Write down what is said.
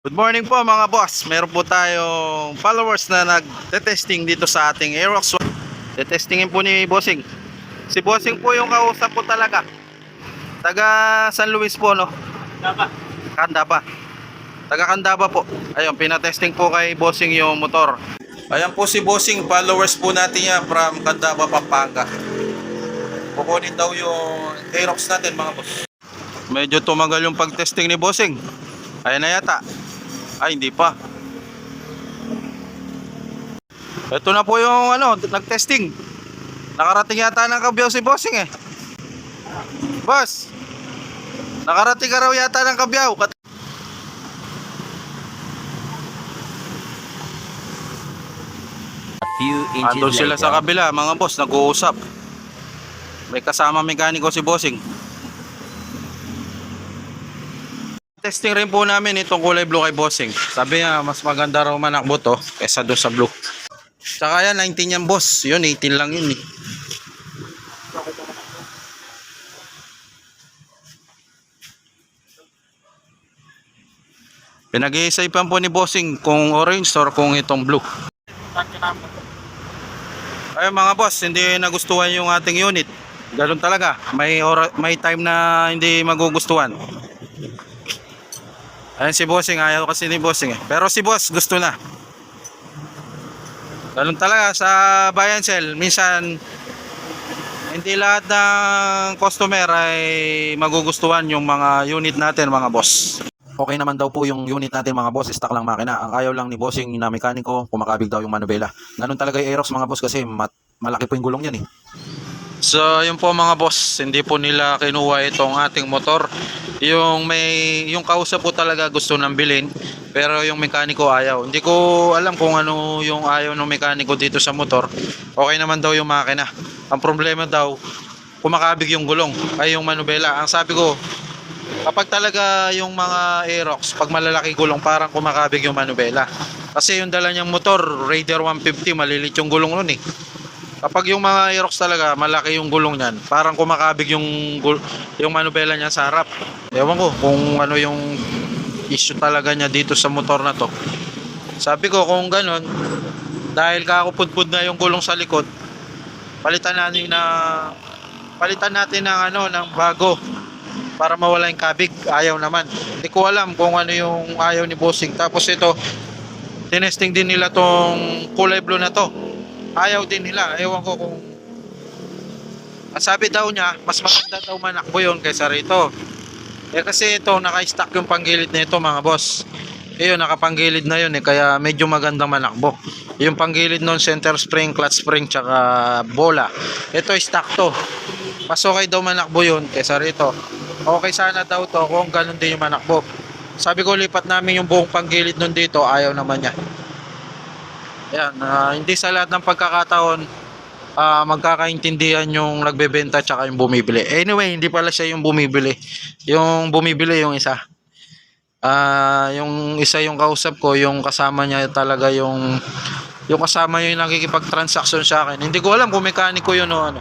Good morning po mga boss. Meron po tayong followers na nag-testing dito sa ating Aerox. Tetestingin po ni Bossing. Si Bossing po yung kausap po talaga. Taga San Luis po no. Dapat. Candaba. Taga Candaba po. Ayun, pinatesting po kay Bossing yung motor. Ayan po si Bossing, followers po natin yan from Candaba, Pampanga. Kukunin daw yung Aerox natin mga boss. Medyo tumagal yung pag-testing ni Bossing. Ayan na yata. Ay, hindi pa. Ito na po yung ano, nag-testing. Nakarating yata ng kabyaw si Bossing eh. Boss, nakarating ka raw yata ng kabyaw. Kat- A few inches Andun sila later. sa kabila, mga boss, nag-uusap. May kasama mekaniko si Bossing. Testing rin po namin itong kulay blue kay Bossing. Sabi niya, mas maganda raw manakbo to kesa doon sa blue. Tsaka yan, 19 yan boss. Yun, 18 lang yun eh. Pinag-iisipan po ni Bossing kung orange or kung itong blue. Ayun mga boss, hindi nagustuhan yung ating unit. Ganun talaga. May may time na hindi magugustuhan. Ayun si Bossing, ayaw kasi ni Bossing eh. Pero si Boss gusto na. Ganun talaga sa buy and sell. Minsan hindi lahat ng customer ay magugustuhan yung mga unit natin mga boss. Okay naman daw po yung unit natin mga boss, stock lang makina. Ang ayaw lang ni bossing na mekaniko, kumakabig daw yung manubela. Ganun talaga yung Aerox mga boss kasi mat- malaki po yung gulong yan eh. So, yun po mga boss, hindi po nila kinuha itong ating motor. Yung may yung kausap po talaga gusto nang bilhin, pero yung mekaniko ayaw. Hindi ko alam kung ano yung ayaw ng mekaniko dito sa motor. Okay naman daw yung makina. Ang problema daw, kumakabig yung gulong, ay yung manubela. Ang sabi ko, kapag talaga yung mga Aerox, pag malalaki gulong, parang kumakabig yung manubela. Kasi yung dala niyang motor, Raider 150, malilit yung gulong nun eh. Kapag yung mga Aerox talaga, malaki yung gulong niyan, parang kumakabig yung yung manubela niya sa harap. Ewan ko kung ano yung issue talaga niya dito sa motor na to. Sabi ko kung ganun, dahil kakupudpud na yung gulong sa likod, palitan natin na palitan natin ng ano ng bago para mawala yung kabig. Ayaw naman. Hindi ko alam kung ano yung ayaw ni Bossing. Tapos ito, tinesting din nila tong kulay blue na to ayaw din nila. Ewan ko kung ang sabi daw niya, mas maganda daw manakbo yun kaysa rito. Eh kasi ito, naka-stack yung panggilid na ito mga boss. Eh yun, nakapanggilid na yun eh, kaya medyo maganda manakbo. Yung panggilid nun, center spring, clutch spring, tsaka bola. Ito, stock to. Mas okay daw manakbo yun kaysa rito. Okay sana daw to kung ganun din yung manakbo. Sabi ko, lipat namin yung buong panggilid nun dito, ayaw naman niya. Ayan, ah, hindi sa lahat ng pagkakataon ah, magkakaintindihan yung nagbebenta tsaka yung bumibili. Anyway, hindi pala siya yung bumibili. Yung bumibili yung isa. Ah, yung isa yung kausap ko, yung kasama niya talaga yung yung kasama niya yung nakikipag-transaction sa akin. Hindi ko alam kung mekaniko yun o ano.